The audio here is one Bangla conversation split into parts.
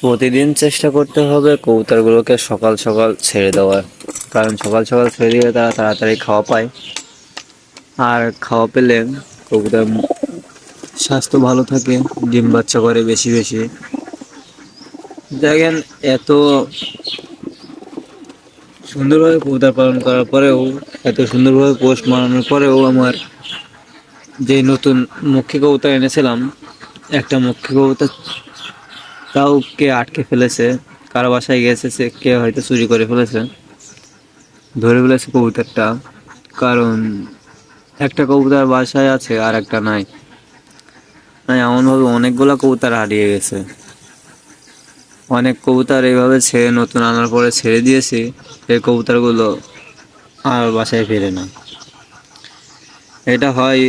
প্রতিদিন চেষ্টা করতে হবে কবুতরগুলোকে সকাল সকাল ছেড়ে দেওয়ার। কারণ সকাল সকাল ছেড়ে দিলে তারা তাড়াতাড়ি খাওয়া পায়। আর খাওয়া পেলে কবুতর স্বাস্থ্য ভালো থাকে, ডিম বাচ্চা করে বেশি বেশি। দেখেন, এত সুন্দরভাবে কবুতর পালন করার পরেও, এত সুন্দরভাবে পোষ মারানোর পরেও আমার যে নতুন মক্ষী কবুতর এনেছিলাম, একটা মক্ষী কবুতর তাও কে আটকে ফেলেছে, কারও বাসায় গেছে, সে কে হয়তো চুরি করে ফেলেছে। ধরে ফেলেছে কবুতরটা, কারণ একটা কবুতর বাসায় আছে আর একটা নাই। নাই এমনভাবে অনেকগুলো কবুতর হারিয়ে গেছে। অনেক কবুতর এইভাবে ছেড়ে, নতুন আনার পরে ছেড়ে দিয়েছি, এই কবুতরগুলো আর বাসায় ফেরে না। এটা হয়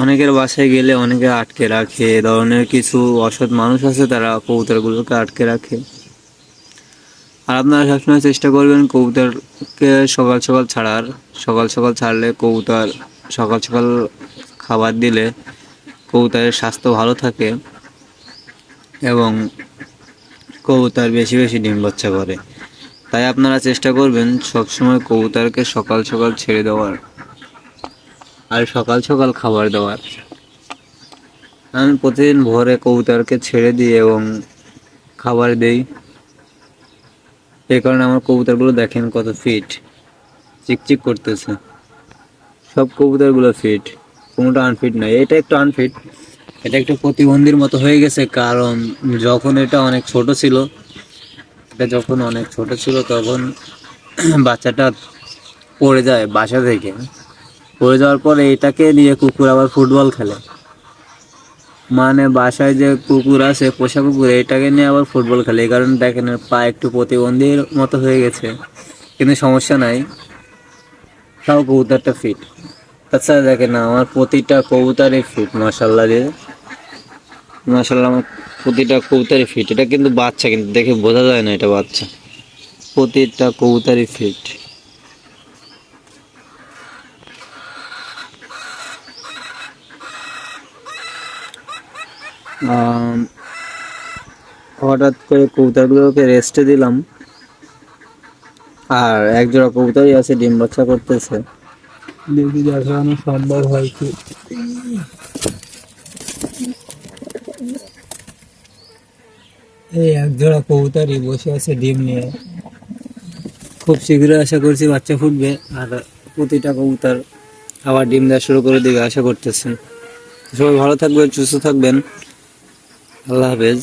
অনেকের বাসায় গেলে অনেকে আটকে রাখে, এ ধরনের কিছু অসৎ মানুষ আছে তারা কবুতরগুলোকে আটকে রাখে। আর আপনারা সবসময় চেষ্টা করবেন কবুতরকে সকাল সকাল ছাড়ার, সকাল সকাল ছাড়লে কবুতর সকাল সকাল খাবার দিলে কবুতরের স্বাস্থ্য ভালো থাকে এবং কবুতর বেশি বেশি ডিম বাচ্চা করে। তাই আপনারা চেষ্টা করবেন সবসময় কবুতরকে সকাল সকাল ছেড়ে দেওয়ার। আর সকাল সকাল খাবার দেওয়ার। আমি প্রতিদিন ভোরে কবুতরকে ছেড়ে দিই এবং খাবার দেই। এই কারণে আমার কবুতরগুলো দেখেন কত ফিট চিকচিক করতেছে। সব কবুতরগুলো ফিট কোনোটা আনফিট নয়। এটা একটু আনফিট এটা একটু প্রতিবন্ধীর মতো হয়ে গেছে কারণ যখন এটা অনেক ছোট ছিল, এটা যখন অনেক ছোট ছিল তখন বাচ্চাটা পড়ে যায় বাসা থেকে। পড়ে যাওয়ার পরে এটাকে নিয়ে কুকুর আবার ফুটবল খেলে। মানে বাসায় যে কুকুর আছে, পোষা কুকুর, এটাকে নিয়ে আবার ফুটবল খেলে। এই কারণে দেখেন পা একটু প্রতিবন্ধীর মতো হয়ে গেছে। কিন্তু সমস্যা নাই। তাও কবুতরটা ফিট তাছাড়া দেখেন না, আমার প্রতিটা কবুতরই ফিট মাসাল্লাহ দিয়ে মাসাল্লাহ আমার প্রতিটা কবুতরই ফিট এটা কিন্তু বাচ্চা, কিন্তু দেখে বোঝা যায় না এটা বাচ্চা। প্রতিটা কবুতরই ফিট হঠাৎ করে কবুতরগুলোকে রেস্টে দিলাম। আর এক জোড়া কবুতরই আছে ডিম বাচ্চা করতেছে। দেখি দেখানো সম্ভব হয় কি। এই এক জোড়া কবুতরই বসে আছে ডিম নিয়ে। খুব শীঘ্রই আশা করছি বাচ্চা ফুটবে আর প্রতিটা কবুতর আবার ডিম দেওয়া শুরু করে দিবে আশা করতেছে। সবাই ভালো থাকবেন সুস্থ থাকবেন। আল্লাহ হাফেজ।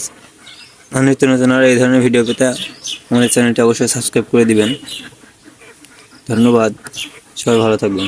নিত্য নতুন আর এই ধরনের ভিডিও পেতে আমাদের চ্যানেলটি অবশ্যই সাবস্ক্রাইব করে দিবেন। ধন্যবাদ। সবাই ভালো থাকবেন।